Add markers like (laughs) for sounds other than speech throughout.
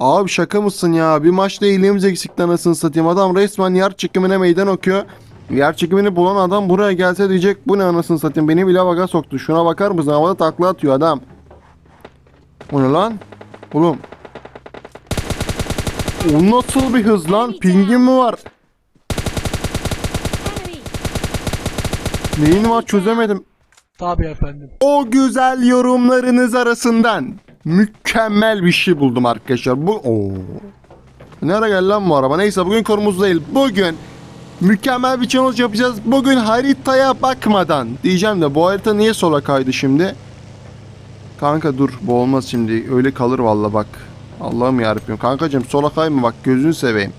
Abi şaka mısın ya? Bir maçta iyiliğimiz eksikti anasını satayım. Adam resmen yer çekimine meydan okuyor. Yer çekimini bulan adam buraya gelse diyecek bu ne anasını satayım. Beni bile baga soktu. Şuna bakar mısın? Havada takla atıyor adam. O ne lan? Oğlum. O nasıl bir hız lan? Pingin mi var? Neyin var çözemedim. Tabii efendim. O güzel yorumlarınız arasından mükemmel bir şey buldum arkadaşlar. Bu Oo. Nereye geldi lan bu araba? Neyse bugün konumuz değil. Bugün mükemmel bir challenge yapacağız. Bugün haritaya bakmadan diyeceğim de bu harita niye sola kaydı şimdi? Kanka dur bu olmaz şimdi. Öyle kalır valla bak. Allah'ım yarabbim. Kankacım sola kayma bak gözünü seveyim.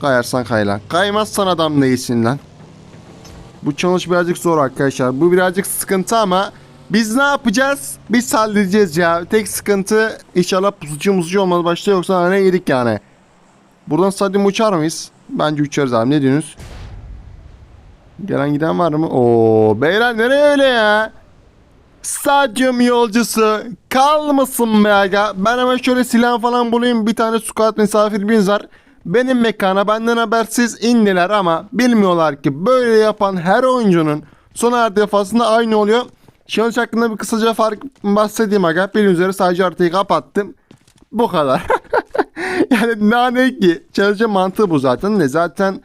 Kayarsan kay lan. Kaymazsan adam değilsin lan. Bu challenge birazcık zor arkadaşlar. Bu birazcık sıkıntı ama biz ne yapacağız? Biz halledeceğiz ya. Tek sıkıntı inşallah pusucu musucu olmaz başta yoksa ne yedik yani. Buradan stadyum uçar mıyız? Bence uçarız abi ne diyorsunuz? Gelen giden var mı? Oo beyler nereye öyle ya? Stadyum yolcusu kalmasın be aga. Ben hemen şöyle silah falan bulayım. Bir tane squad misafir binzar. Benim mekana benden habersiz indiler ama bilmiyorlar ki böyle yapan her oyuncunun son her defasında aynı oluyor. Challenge hakkında bir kısaca fark bahsedeyim aga. Bildiğiniz üzere sadece haritayı kapattım. Bu kadar. (laughs) yani nane ki. Challenge'ın mantığı bu zaten de zaten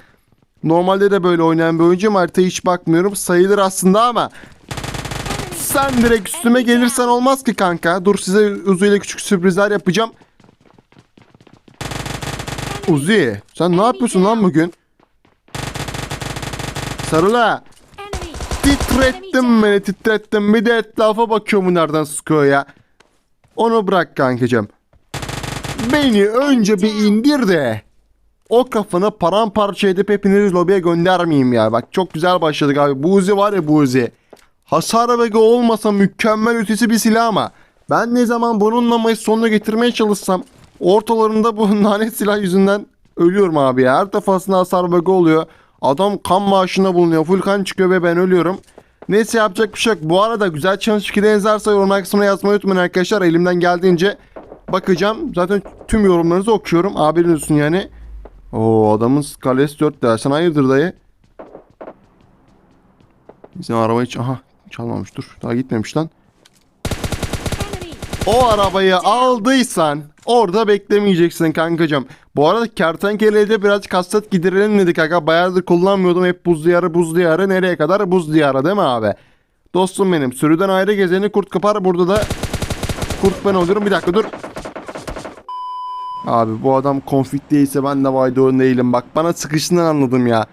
normalde de böyle oynayan bir oyuncuyum. Haritaya hiç bakmıyorum. Sayılır aslında ama sen direkt üstüme gelirsen olmaz ki kanka. Dur size Uzi ile küçük sürprizler yapacağım. Uzi sen ne yapıyorsun lan bugün? Sarıla. Titrettin beni titrettin. Bir de etrafa bakıyorum bu nereden sıkıyor ya. Onu bırak kankacığım. Beni önce bir indir de o kafanı paramparça edip hepinizi lobiye göndermeyeyim ya. Bak çok güzel başladık abi. Bu Uzi var ya bu Uzi. Hasar vega olmasa mükemmel ötesi bir silah ama ben ne zaman bununla maç sonuna getirmeye çalışsam ortalarında bu (laughs) lanet silah yüzünden ölüyorum abi ya. Her defasında hasar vega oluyor. Adam kan maaşına bulunuyor. Full kan çıkıyor ve ben ölüyorum. Neyse yapacak bir şey yok. Bu arada güzel challenge fikirleriniz varsa yorumlar kısmına yazmayı unutmayın arkadaşlar. Elimden geldiğince bakacağım. Zaten tüm yorumlarınızı okuyorum. Haberiniz olsun yani. Oo adamın kalesi 4 dersen hayırdır dayı. Bizim araba hiç aha çalmamış dur. Daha gitmemiş lan. O arabayı aldıysan orada beklemeyeceksin kankacığım. Bu arada kertenkeleye de birazcık hasret giderelim dedik aga. Bayağıdır kullanmıyordum. Hep buz diyarı buz diyarı. Nereye kadar buz diyarı değil mi abi? Dostum benim. Sürüden ayrı gezeni kurt kapar. Burada da kurt ben oluyorum. Bir dakika dur. Abi bu adam konflik değilse ben de vaydoğun değilim. Bak bana sıkıştığından anladım ya.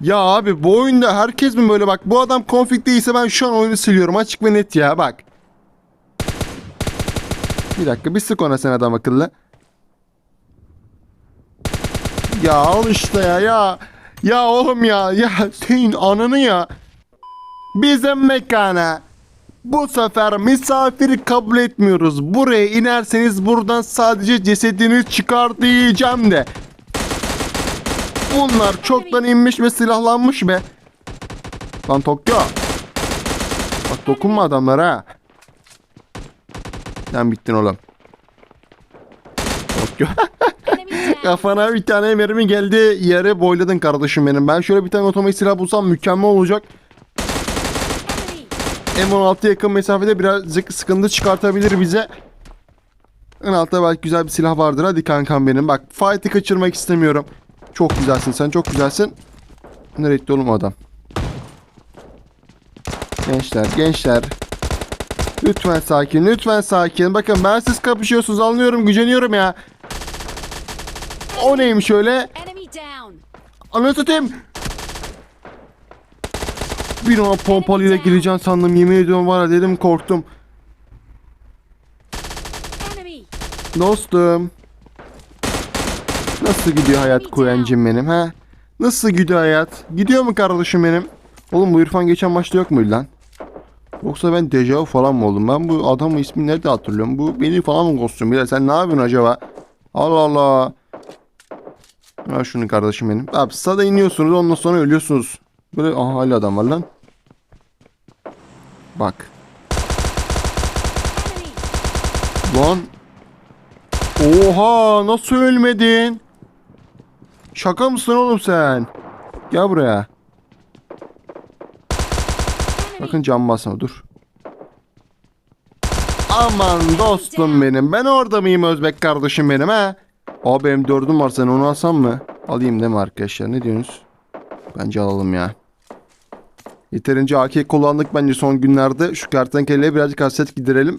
Ya abi bu oyunda herkes mi böyle bak bu adam konflik değilse ben şu an oyunu siliyorum açık ve net ya bak. Bir dakika bir sık ona sen adam akıllı. Ya al işte ya ya. Ya oğlum ya ya senin ananı ya. Bizim mekana. Bu sefer misafiri kabul etmiyoruz. Buraya inerseniz buradan sadece cesedini çıkar diyeceğim de. Bunlar çoktan inmiş ve silahlanmış be. Lan Tokyo. Bak dokunma adamlara ha. Sen bittin oğlum. (laughs) Kafana bir tane mermi geldi. Yere boyladın kardeşim benim. Ben şöyle bir tane otomatik silah bulsam mükemmel olacak. Enemy. M16 yakın mesafede birazcık sıkıntı çıkartabilir bize. En altta belki güzel bir silah vardır. Hadi kankam benim. Bak fight'ı kaçırmak istemiyorum. Çok güzelsin sen çok güzelsin. Nereye gitti oğlum adam? Gençler gençler. Lütfen sakin lütfen sakin. Bakın ben siz kapışıyorsunuz anlıyorum güceniyorum ya. O neymiş öyle? Ananı satayım. Bir an pompalıyla gireceğim sandım. Yemin ediyorum var ya dedim korktum. Dostum. Nasıl gidiyor hayat kuyancım benim ha? Nasıl gidiyor hayat? Gidiyor mu kardeşim benim? Oğlum bu İrfan geçen maçta yok muydu lan? Yoksa ben dejavu falan mı oldum? Ben bu adamın ismini nerede hatırlıyorum? Bu beni falan mı kostüm? Ya sen ne yapıyorsun acaba? Allah Allah. Ha şunu kardeşim benim. Abi sada iniyorsunuz ondan sonra ölüyorsunuz. Böyle aha hala adam var lan. Bak. Lan. Oha nasıl ölmedin? Şaka mısın oğlum sen? Gel buraya. Bakın cam basma dur. Aman dostum benim. Ben orada mıyım Özbek kardeşim benim ha? Aa benim dördüm var sen onu alsam mı? Alayım değil mi arkadaşlar? Ne diyorsunuz? Bence alalım ya. Yeterince AK kullandık bence son günlerde. Şu kertenkeleye birazcık hasret giderelim.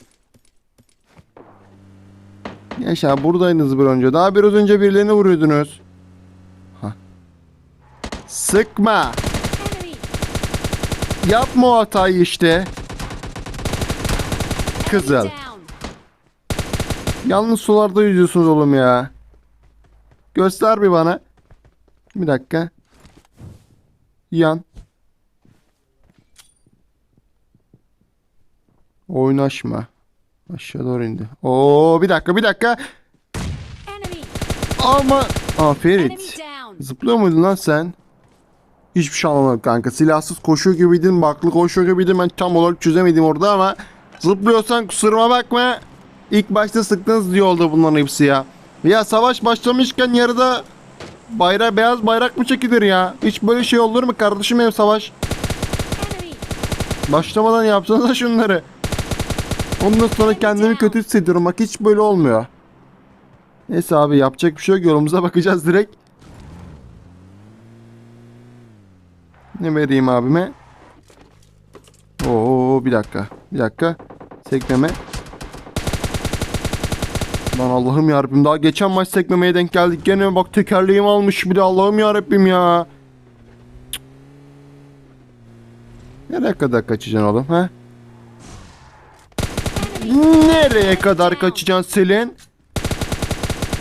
Yaşa buradaydınız bir önce. Daha biraz önce birilerini vuruyordunuz. Hah. Sıkma. Yapma o hatayı işte. Kızıl. Yalnız sularda yüzüyorsunuz oğlum ya. Göster bir bana. Bir dakika. Yan. Oynaşma. Aşağı doğru indi. Oo bir dakika bir dakika. Ama. Down. Zıplıyor muydun lan sen? Hiçbir şey anlamadım kanka. Silahsız koşuyor gibiydin, baklı koşuyor gibiydin. Ben tam olarak çözemedim orada ama zıplıyorsan kusuruma bakma. İlk başta sıktınız diye oldu bunların hepsi ya. Ya savaş başlamışken yarıda bayrak beyaz bayrak mı çekilir ya? Hiç böyle şey olur mu kardeşim benim savaş? Başlamadan yapsanıza şunları. Ondan sonra kendimi kötü hissediyorum. Bak hiç böyle olmuyor. Neyse abi yapacak bir şey yok. Yolumuza bakacağız direkt. Ne vereyim abime? Oo bir dakika. Bir dakika. Sekmeme. Lan Allah'ım yarabbim daha geçen maç sekmemeye denk geldik. Gene bak tekerleğim almış bir de Allah'ım yarabbim ya. Nereye kadar kaçacaksın oğlum ha? Nereye kadar kaçacaksın Selin?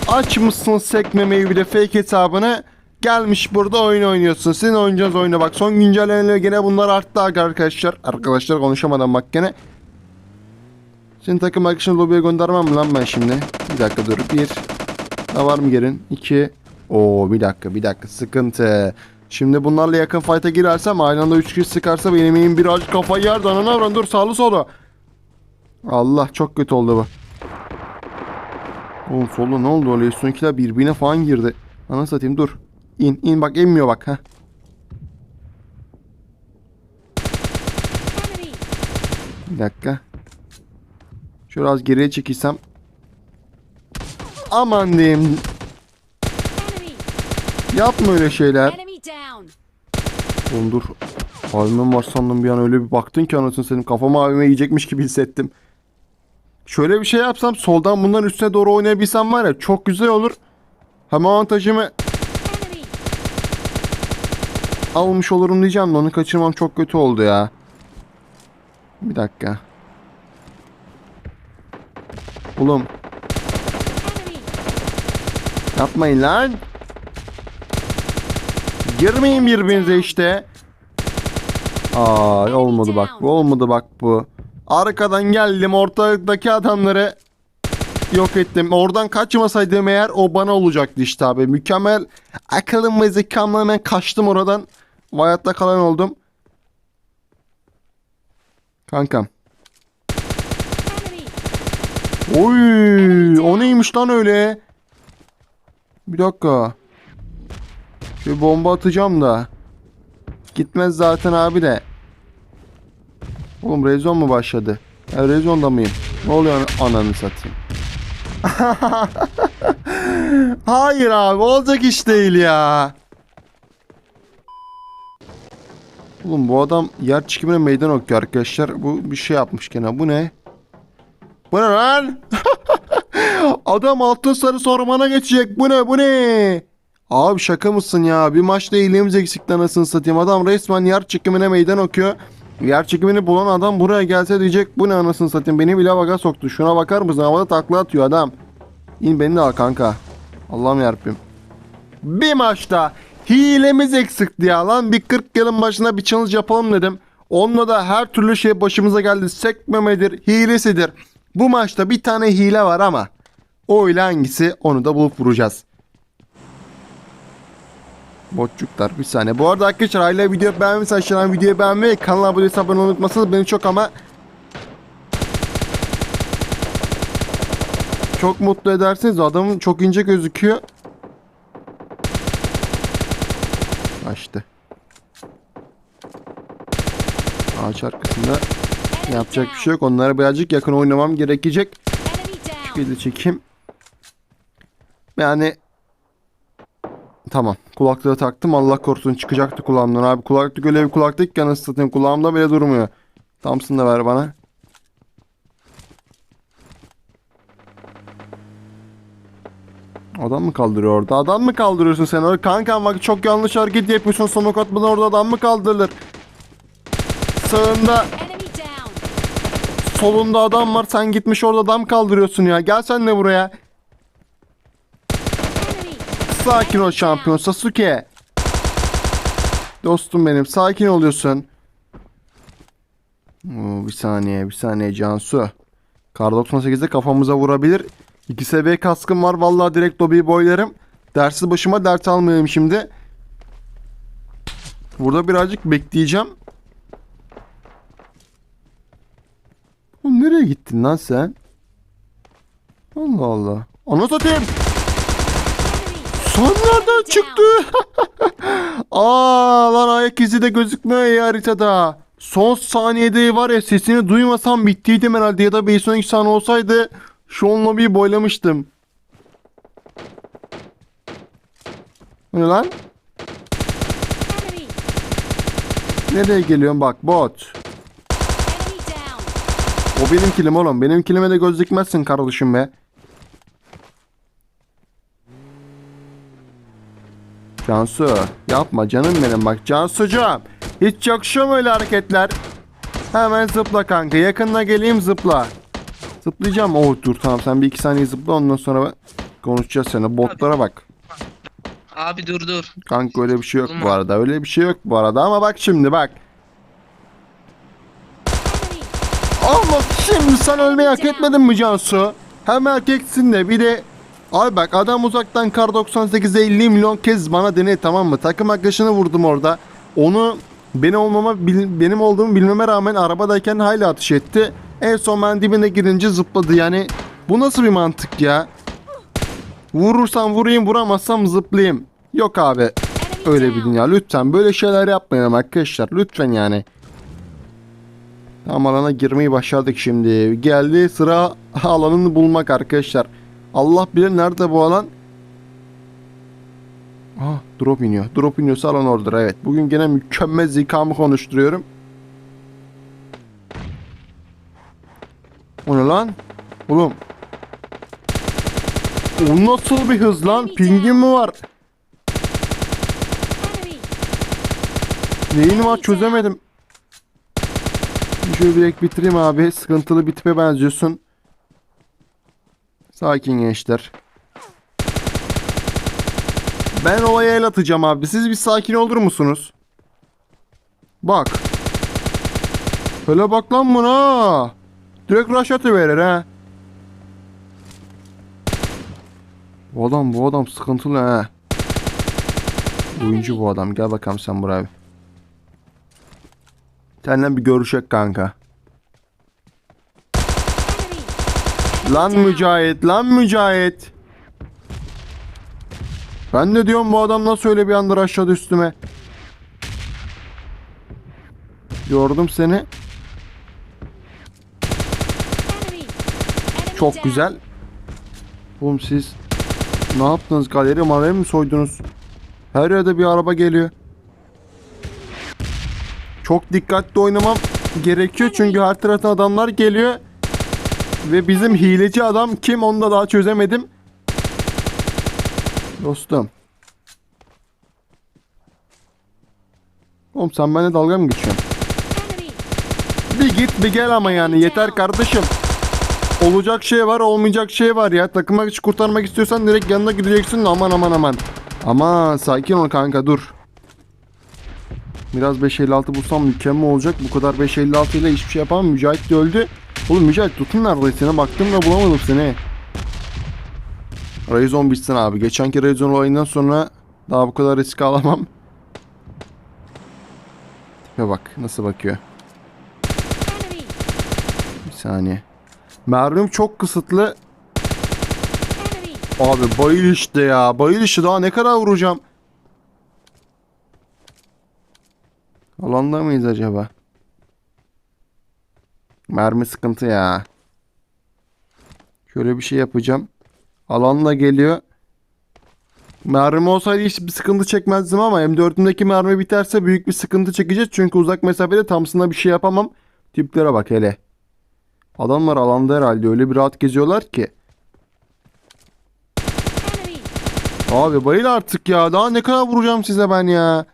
Aç mısın sekmemeyi bir de fake hesabını? Gelmiş burada oyun oynuyorsun. Senin oynayacağız oyuna bak. Son güncellemeyle gene bunlar arttı arkadaşlar. Arkadaşlar konuşamadan bak gene. Senin takım arkadaşını lobiye göndermem lan ben şimdi? Bir dakika dur. Bir. Daha var mı gelin? İki. Oo bir dakika bir dakika sıkıntı. Şimdi bunlarla yakın fight'a girersem aynı anda 3 kişi sıkarsa benim eğim birazcık kafayı yer. Danana avran dur sağlı solu. Allah çok kötü oldu bu. Oğlum solda ne oldu öyle? Üstündekiler birbirine falan girdi. Ana satayım dur. İn in bak inmiyor bak. Heh. Bir dakika. Şöyle az geriye çekilsem. Aman diyeyim. Yapma öyle şeyler. Oğlum dur. Abimim var sandım bir an öyle bir baktın ki anasını senin kafamı abime yiyecekmiş gibi hissettim. Şöyle bir şey yapsam soldan bunların üstüne doğru oynayabilsem var ya çok güzel olur. Hem avantajımı. Almış olurum diyeceğim de onu kaçırmam çok kötü oldu ya. Bir dakika. Oğlum yapmayın lan. Girmeyin birbirinize işte. Aa olmadı bak bu olmadı bak bu. Arkadan geldim ortadaki adamları yok ettim. Oradan kaçmasaydım eğer o bana olacaktı işte abi. Mükemmel akılım ve zekamla hemen kaçtım oradan. Hayatta kalan oldum. Kankam. Oy, o neymiş lan öyle? Bir dakika. Bir bomba atacağım da. Gitmez zaten abi de. Oğlum rezon mu başladı? Ya rezonda mıyım? Ne oluyor an- ananı satayım? (laughs) Hayır abi olacak iş değil ya. Oğlum bu adam yer çekimine meydan okuyor arkadaşlar. Bu bir şey yapmış gene. Bu ne? Bu ne lan? (laughs) Adam altın sarı ormana geçecek. Bu ne bu ne? Abi şaka mısın ya? Bir maçta iyiliğimiz eksikti anasını satayım. Adam resmen yer çekimine meydan okuyor. Yer çekimini bulan adam buraya gelse diyecek bu ne anasını satayım. Beni bile baga soktu. Şuna bakar mısın? Havada takla atıyor adam. İn beni de al kanka. Allah'ım yarabbim. Bir maçta hilemiz eksikti ya lan. Bir 40 yılın başına bir challenge yapalım dedim. Onunla da her türlü şey başımıza geldi. Sekmemedir, hilesidir. Bu maçta bir tane hile var ama o ile hangisi onu da bulup vuracağız. Botçuklar bir saniye. Bu arada arkadaşlar hala video beğenmişseniz aşağıdan videoyu beğenmeyi kanala abone olmayı unutmasanız beni çok ama çok mutlu edersiniz. Adamın çok ince gözüküyor. Açtı. Ağaç arkasında yapacak bir şey yok. Onlara birazcık yakın oynamam gerekecek. Enemy down. Bir de çekeyim. Yani Tamam. Kulaklığı taktım. Allah korusun çıkacaktı kulağımdan abi. Kulaklık öyle bir kulaklık ki anasını satayım. Kulağımda bile durmuyor. Thompson da ver bana. Adam mı kaldırıyor orada? Adam mı kaldırıyorsun sen orada? Kankam bak çok yanlış hareket yapıyorsun. Smoke atmadan orada adam mı kaldırılır? Sağında solunda adam var. Sen gitmiş orada adam kaldırıyorsun ya. Gel sen de buraya. Sakin ol şampiyon Sasuke. Dostum benim sakin oluyorsun. Oo, bir saniye bir saniye Cansu. Kar 98'de kafamıza vurabilir. İki seviye kaskım var. Vallahi direkt lobiyi boylarım. Dersi başıma dert almayayım şimdi. Burada birazcık bekleyeceğim. Oğlum nereye gittin lan sen? Allah Allah. Ana satayım. Son nereden çıktı? (laughs) Aa lan ayak izi de gözükmüyor ya haritada. Son saniyede var ya sesini duymasam bittiydim herhalde ya da bir sonraki saniye olsaydı şu an lobiyi boylamıştım. Ne lan? Nereye geliyorsun bak bot. O benim kilim oğlum. Benim kilime de göz dikmezsin kardeşim be. Cansu yapma canım benim bak Cansucuğum. Hiç yakışıyor mu öyle hareketler? Hemen zıpla kanka. Yakınına geleyim zıpla. Zıplayacağım. Oh dur tamam sen bir iki saniye zıpla ondan sonra konuşacağız seninle. Botlara bak. Abi dur dur. Kanka öyle bir şey yok bu Olmaz. arada. Öyle bir şey yok bu arada ama bak şimdi bak. Allah şimdi sen ölmeyi hak etmedin mi Cansu? Hem erkeksin de bir de Ay bak adam uzaktan kar 98'e 50 milyon kez bana deney tamam mı? Takım arkadaşını vurdum orada. Onu benim olmama benim olduğumu bilmeme rağmen arabadayken hayli atış etti. En son ben dibine girince zıpladı yani. Bu nasıl bir mantık ya? Vurursam vurayım vuramazsam zıplayayım. Yok abi. Öyle bir dünya. Lütfen böyle şeyler yapmayalım arkadaşlar. Lütfen yani. Tam alana girmeyi başardık şimdi. Geldi sıra (laughs) alanını bulmak arkadaşlar. Allah bilir nerede bu alan. Ah drop iniyor. Drop iniyorsa alan oradadır evet. Bugün gene mükemmel zekamı konuşturuyorum. O ne lan? Oğlum. O nasıl bir hız lan? Pingin mi var? Neyin var çözemedim. Şöyle direkt bitireyim abi. Sıkıntılı bir tipe benziyorsun. Sakin gençler. Ben olaya el atacağım abi. Siz bir sakin olur musunuz? Bak. Hele bak lan buna. Direkt rush atıverir ha. Bu adam bu adam sıkıntılı ha. Oyuncu bu adam. Gel bakalım sen buraya. bir. Senden bir görüşek kanka. Lan. Mücahit, lan Mücahit. Ben de diyorum bu adam nasıl öyle bir anda aşağı üstüme. Gördüm seni. Çok güzel. Oğlum siz ne yaptınız? Galeri maleri mi soydunuz? Her yerde bir araba geliyor. Çok dikkatli oynamam gerekiyor çünkü her taraftan adamlar geliyor. Ve bizim hileci adam kim onu da daha çözemedim. Dostum. Oğlum sen benimle dalga mı geçiyorsun? Bir git bir gel ama yani yeter kardeşim. Olacak şey var olmayacak şey var ya. Takıma hiç kurtarmak istiyorsan direkt yanına gideceksin aman aman aman. Ama sakin ol kanka dur. Biraz 556 bulsam mükemmel olacak. Bu kadar 556 ile hiçbir şey yapamam. Mücahit de öldü. Oğlum Mücahit tutun neredeyse. Baktım da bulamadım seni. Rayzon bitsin abi. Geçenki Rayzon olayından sonra daha bu kadar risk alamam. Tipe bak nasıl bakıyor. Bir saniye. Mermim çok kısıtlı. Abi bayıl işte ya. Bayıl işte daha ne kadar vuracağım. Alanda mıyız acaba? Mermi sıkıntı ya. Şöyle bir şey yapacağım. Alanla geliyor. Mermi olsaydı hiç bir sıkıntı çekmezdim ama M4'ümdeki mermi biterse büyük bir sıkıntı çekeceğiz. Çünkü uzak mesafede Thompson'la bir şey yapamam. Tiplere bak hele. Adamlar alanda herhalde öyle bir rahat geziyorlar ki. Abi bayıl artık ya. Daha ne kadar vuracağım size ben ya.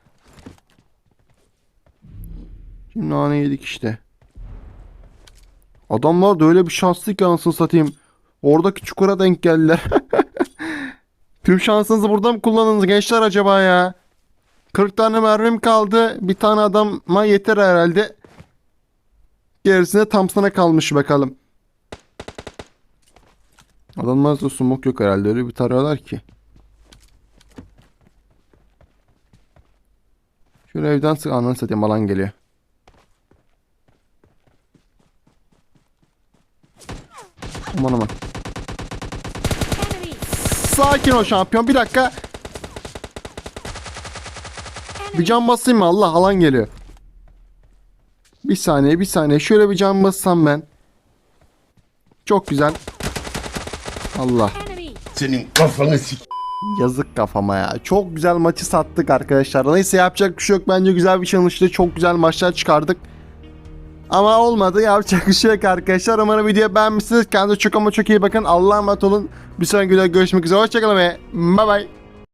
Şimdi nane yedik işte. Adamlar da öyle bir şanslı ki anasını satayım. Oradaki çukura denk geldiler. (laughs) Tüm şansınızı burada mı kullandınız gençler acaba ya? 40 tane mermim kaldı. Bir tane adama yeter herhalde. Gerisine Thompson'a kalmış bakalım. Adamlar da smoke yok herhalde. Öyle bir tarıyorlar ki. Şöyle evden sık ananı satayım alan geliyor. Aman aman. Sakin ol şampiyon bir dakika. Bir can basayım mı? Allah alan geliyor. Bir saniye bir saniye. Şöyle bir can bassam ben. Çok güzel. Allah. Senin kafanı sik. Yazık kafama ya. Çok güzel maçı sattık arkadaşlar. Neyse yapacak bir şey yok. Bence güzel bir challenge'dı. Çok güzel maçlar çıkardık. Ama olmadı. Yapacak bir şey yok arkadaşlar. Umarım videoyu beğenmişsiniz. Kendinize çok ama çok iyi bakın. Allah'a emanet olun. Bir sonraki videoda görüşmek üzere. Hoşçakalın ve bye bye.